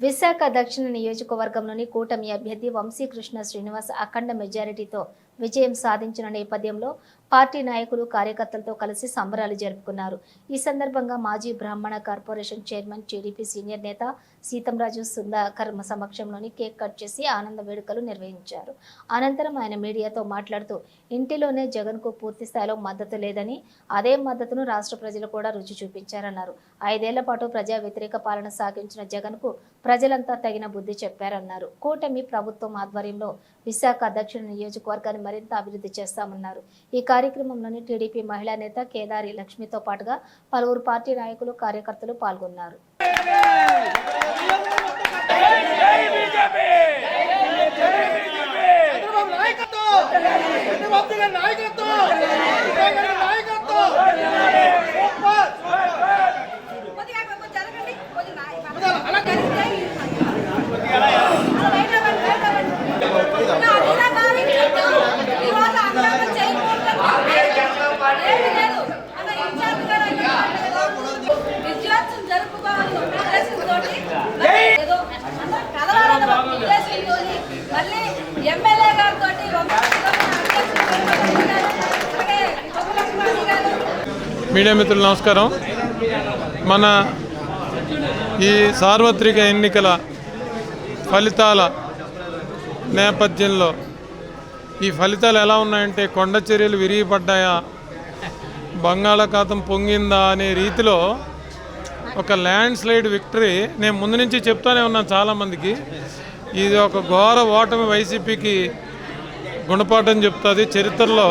విశాఖ దక్షిణ నియోజకవర్గంలోని కూటమి అభ్యర్థి వంశీకృష్ణ శ్రీనివాస్ అఖండ మెజారిటీతో విజయం సాధించిన నేపథ్యంలో పార్టీ నాయకులు కార్యకర్తలతో కలిసి సంబరాలు జరుపుకున్నారు. ఈ సందర్భంగా మాజీ బ్రాహ్మణ కార్పొరేషన్ చైర్మన్ టీడీపీ సీనియర్ నేత సీతంరాజు సుందాకర్ సమక్షంలోని కేక్ కట్ చేసి ఆనంద వేడుకలు నిర్వహించారు. అనంతరం ఆయన మీడియాతో మాట్లాడుతూ ఇంటిలోనే జగన్కు పూర్తి స్థాయిలో మద్దతు లేదని అదే మద్దతును రాష్ట్ర ప్రజలు కూడా రుచి చూపించారన్నారు. ఐదేళ్ళ పాటు ప్రజా వ్యతిరేక పాలన సాగించిన జగన్కు ప్రజలంతా తగిన బుద్ధి చెప్పారన్నారు. కూటమి ప్రభుత్వం ఆధ్వర్యంలో విశాఖ దక్షిణ నియోజకవర్గాన్ని మరింత అభివృద్ధి చేస్తామన్నారు. ఈ కార్యక్రమంలోని టీడీపీ మహిళా నేత కేదారి లక్ష్మితో పాటుగా పలువురు పార్టీ నాయకులు కార్యకర్తలు పాల్గొన్నారు చంద్రబాబు నాయకత్వం చంద్రబాబు గారి నాయకత్వం విజయ్ గారి నాయకత్వం సూపర్ కొద్దిగా కొంచెం జరగండి కొంచెం నా- పదాలు అలా జరిగితే అలా బయట పడి, బయట పడి. నా అడిగినా కానీ ఈ రోజు అందరం చేయకూడదని ఏమీ లేదు. అలా ఇన్ఛార్జ్ గారు అయ్యి విద్యార్థులు జరుపుకోవాలని ఒక ఉద్దేశంతోటి మరి ఏదో అందరం కదలాలని ఒక ఉద్దేశంతోని మళ్ళీ ఎమ్మెల్యే గారితో అలాగే ప్రభుత్వ గారు మీడియా మిత్రులు నమస్కారం. మన ఈ సార్వత్రిక ఎన్నికల ఫలితాల నేపథ్యంలో ఈ ఫలితాలు ఎలా ఉన్నాయంటే కొండ చర్యలు విరిగిపడ్డాయా బంగాళాఖాతం పొంగిందా అనే రీతిలో ఒక ల్యాండ్ స్లైడ్ విక్టరీ నేను ముందు నుంచి చెప్తానే ఉన్నాను చాలామందికి. ఇది ఒక ఘోర ఓటమి వైసీపీకి గుణపాఠం చెప్తుంది. చరిత్రలో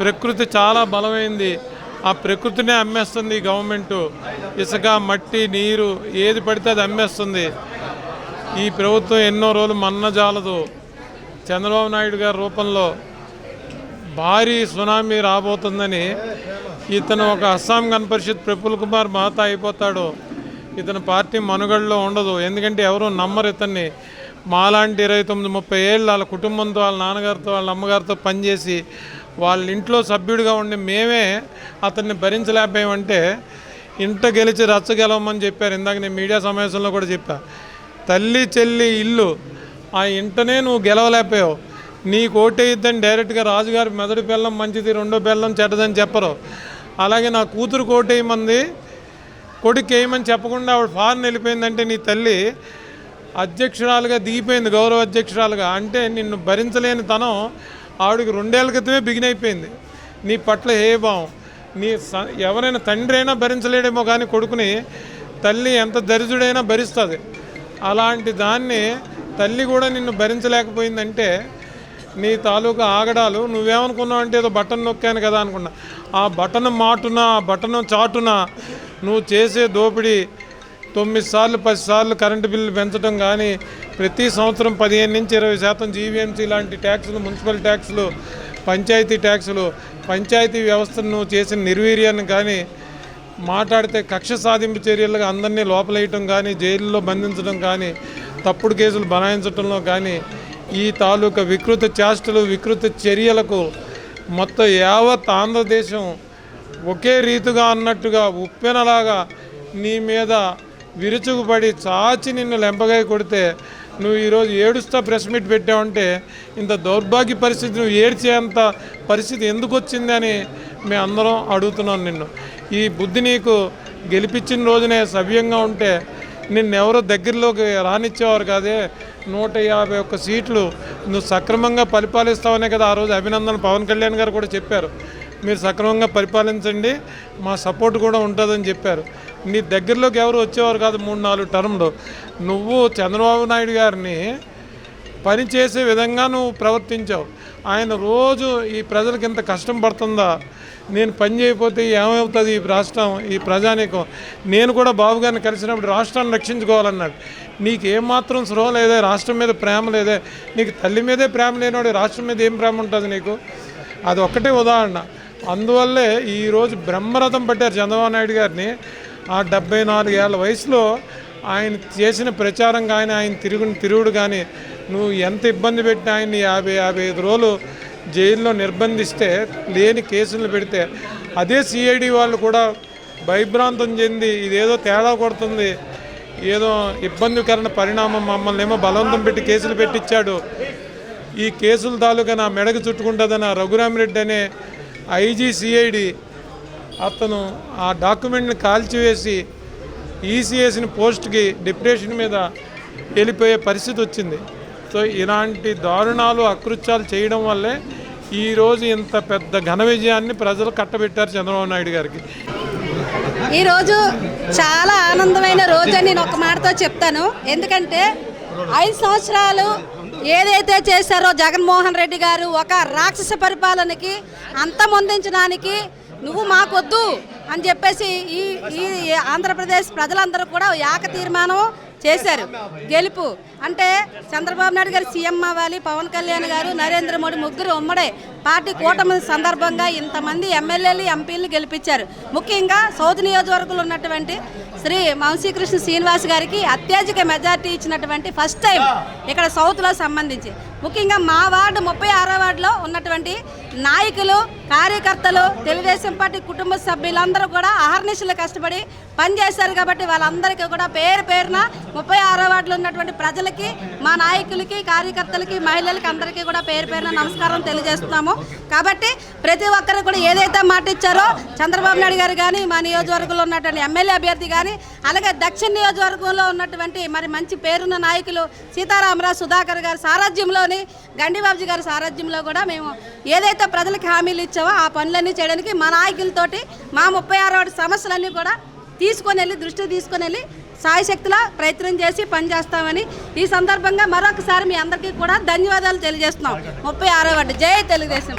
ప్రకృతి చాలా బలమైంది. ఆ ప్రకృతినే అమ్మేస్తుంది గవర్నమెంటు. ఇసుక మట్టి నీరు ఏది పడితే అది అమ్మేస్తుంది. ఈ ప్రభుత్వం ఎన్నో రోజులు మన్న జాలదు చంద్రబాబు నాయుడు గారి రూపంలో భారీ సునామీ రాబోతుందని ఇతను ఒక అస్సాం గణ పరిషత్ ప్రఫుల్ కుమార్ మహతా అయిపోతాడు. ఇతని పార్టీ మనుగడలో ఉండదు. ఎందుకంటే ఎవరు నమ్మరు ఇతన్ని. మాలాంటి ఇరవై తొమ్మిది ముప్పై ఏళ్ళు వాళ్ళ కుటుంబంతో వాళ్ళ నాన్నగారితో వాళ్ళ అమ్మగారితో పనిచేసి వాళ్ళ ఇంట్లో సభ్యుడిగా ఉండి మేమే అతన్ని భరించలేకపోయామంటే ఇంట గెలిచి రచ్చ గెలవమని చెప్పారు. ఇందాక నేను మీడియా సమావేశంలో కూడా చెప్పా. తల్లి చెల్లి ఇల్లు ఆ ఇంటనే నువ్వు గెలవలేకపోయావు. నీకు ఓటేయిద్దని డైరెక్ట్గా రాజుగారి మెదడు బెల్లం మంచిది రెండో బెల్లం చెడ్డదని చెప్పరు. అలాగే నా కూతురు కోటేయమంది కొడుకు వేయమని చెప్పకుండా ఆవిడ ఫారెన్ వెళ్ళిపోయిందంటే నీ తల్లి అధ్యక్షురాలుగా దిగిపోయింది గౌరవ అధ్యక్షురాలుగా. అంటే నిన్ను భరించలేని తనం ఆవిడకి రెండేళ్ళ క్రితమే బిగినైపోయింది నీ పట్ల ఏ భావం? నీ స ఎవరైనా తండ్రి అయినా భరించలేడేమో కానీ కొడుకుని తల్లి ఎంత దరిద్రుడైనా భరిస్తుంది. అలాంటి దాన్ని తల్లి కూడా నిన్ను భరించలేకపోయిందంటే నీ తాలూకా ఆగడాలు నువ్వేమనుకున్నావు అంటే ఏదో బటన్ నొక్కాను కదా అనుకున్నా. ఆ బటన్ మాటున ఆ బటన్ చాటున నువ్వు చేసే దోపిడీ తొమ్మిది సార్లు పది సార్లు కరెంటు బిల్లు పెంచడం కానీ ప్రతి సంవత్సరం పదిహేను నుంచి ఇరవై శాతం జీవీఎంసీ లాంటి ట్యాక్సులు మున్సిపల్ ట్యాక్సులు పంచాయతీ ట్యాక్సులు పంచాయతీ వ్యవస్థను చేసిన నిర్వీర్యాన్ని కానీ మాట్లాడితే కక్ష సాధింపు చర్యలుగా అందరినీ లోపలేయటం కానీ జైల్లో బంధించడం కానీ తప్పుడు కేసులు బనాయించడంలో కానీ ఈ తాలూకా వికృత చేష్టలు వికృత చర్యలకు మొత్తం యావత్ ఆంధ్రదేశం ఒకే రీతిగా అన్నట్టుగా ఉప్పెనలాగా నీ మీద విరుచుకుపడి చాచి నిన్ను లెంపగాయ కొడితే నువ్వు ఈరోజు ఏడుస్తా ప్రెస్ మీట్ పెట్టావంటే ఇంత దౌర్భాగ్య పరిస్థితి నువ్వు ఏడ్చేంత పరిస్థితి ఎందుకు వచ్చింది అని మేము అందరం అడుగుతున్నాం నిన్ను. ఈ బుద్ధి నీకు గెలిపించిన రోజునే సవ్యంగా ఉంటే నిన్నెవరో దగ్గరలోకి రానిచ్చేవారు కాదే. నూట యాభై ఒక్క సీట్లు నువ్వు సక్రమంగా పరిపాలిస్తావనే కదా ఆ రోజు అభినందన పవన్ కళ్యాణ్ గారు కూడా చెప్పారు. మీరు సక్రమంగా పరిపాలించండి. మా సపోర్ట్ కూడా ఉంటుందని చెప్పారు. నీ దగ్గరలోకి ఎవరు వచ్చేవారు కాదు మూడు నాలుగు టర్మ్లో. నువ్వు చంద్రబాబు నాయుడు గారిని పని చేసే విధంగా నువ్వు ప్రవర్తించావు. ఆయన రోజు ఈ ప్రజలకు ఇంత కష్టం పడుతుందా? నేను పని చేయకపోతే ఏమవుతుంది ఈ రాష్ట్రం ఈ ప్రజానీకం? నేను కూడా బాబు గారిని కలిసినప్పుడు రాష్ట్రాన్ని రక్షించుకోవాలన్నాడు. నీకు ఏమాత్రం స్పృహ లేదే రాష్ట్రం మీద ప్రేమ లేదే? నీకు తల్లి మీదే ప్రేమ లేనివాడు రాష్ట్రం మీద ఏం ప్రేమ ఉంటుంది నీకు? అది ఒక్కటే ఉదాహరణ. అందువల్లే ఈరోజు బ్రహ్మరథం పట్టారు చంద్రబాబు నాయుడు గారిని. ఆ డెబ్బై నాలుగు ఏళ్ళ వయసులో ఆయన చేసిన ప్రచారం కానీ ఆయన తిరుగు తిరుగుడు కానీ నువ్వు ఎంత ఇబ్బంది పెట్టిన ఆయన్ని యాభై యాభై ఐదు రోజులు జైల్లో నిర్బంధిస్తే లేని కేసులు పెడితే అదే సిఐడి వాళ్ళు కూడా భయభ్రాంతం చెంది ఇదేదో తేడా కొడుతుంది. ఏదో ఇబ్బందికరణ పరిణామం మమ్మల్ని ఏమో బలవంతం పెట్టి కేసులు పెట్టించాడు ఈ కేసుల తాలూకా నా మెడకు చుట్టుకుంటుందని రఘురామిరెడ్డి అనే ఐజీసీఐడి అతను ఆ డాక్యుమెంట్ని కాల్చివేసి ఈసీఎస్ని పోస్ట్కి డిప్రెషన్ మీద వెళ్ళిపోయే పరిస్థితి వచ్చింది. సో ఇలాంటి దారుణాలు అకృత్యాలు చేయడం వల్లే ఈరోజు ఇంత పెద్ద ఘన విజయాన్ని ప్రజలు కట్టబెట్టారు చంద్రబాబు నాయుడు గారికి. ఈరోజు చాలా ఆనందమైన రోజు అని నేను ఒక మాటతో చెప్తాను. ఎందుకంటే ఐదు సంవత్సరాలు ఏదైతే చేశారో జగన్మోహన్ రెడ్డి గారు ఒక రాక్షస పరిపాలనకి అంతమొందించడానికి నువ్వు మాకొద్దు అని చెప్పేసి ఈ ఈ ఆంధ్రప్రదేశ్ ప్రజలందరూ కూడా ఏక తీర్మానం చేశారు. గెలుపు. అంటే చంద్రబాబు నాయుడు గారు సీఎం అవ్వాలి పవన్ కళ్యాణ్ గారు నరేంద్ర మోడీ ముగ్గురు ఉమ్మడే పార్టీ కూటమి సందర్భంగా ఇంతమంది ఎమ్మెల్యేలు ఎంపీలు గెలిపించారు. ముఖ్యంగా సౌత్ నియోజకవర్గంలో ఉన్నటువంటి శ్రీ వంశీకృష్ణ శ్రీనివాస్ గారికి అత్యధిక మెజార్టీ ఇచ్చినటువంటి ఫస్ట్ టైం ఇక్కడ సౌత్లో సంబంధించి. ముఖ్యంగా మా వార్డు ముప్పై ఆరో వార్డులో ఉన్నటువంటి నాయకులు కార్యకర్తలు తెలుగుదేశం పార్టీ కుటుంబ సభ్యులందరూ కూడా అహర్నిశలు కష్టపడి పనిచేశారు కాబట్టి వాళ్ళందరికీ కూడా పేరు పేరున ముప్పై ఆరో వార్డులో ఉన్నటువంటి ప్రజలకి మా నాయకులకి కార్యకర్తలకి మహిళలకి అందరికీ కూడా పేరు పేరున నమస్కారం తెలియజేస్తున్నాము. కాబట్టి ప్రతి ఒక్కరు కూడా ఏదైతే మాట ఇచ్చారో చంద్రబాబు నాయుడు గారు కానీ మా నియోజకవర్గంలో ఉన్నటువంటి ఎమ్మెల్యే అభ్యర్థి కానీ అలాగే దక్షిణ నియోజకవర్గంలో ఉన్నటువంటి మరి మంచి పేరున్న నాయకులు సీతారామరావు సుధాకర్ గారు సారథ్యంలో తీసుకొని గండిబాబుజీ గారి సారథ్యంలో కూడా మేము ఏదైతే ప్రజలకు హామీలు ఇచ్చామో ఆ పనులన్నీ చేయడానికి మా నాయకులతోటి మా ముప్పై ఆరో సమస్యలన్నీ కూడా తీసుకొని వెళ్ళి దృష్టి తీసుకొని వెళ్ళి సాయశక్తిలా ప్రయత్నం చేసి పనిచేస్తామని ఈ సందర్భంగా మరొకసారి మీ అందరికీ కూడా ధన్యవాదాలు తెలియజేస్తున్నాం. ముప్పై ఆరో జై తెలుగుదేశం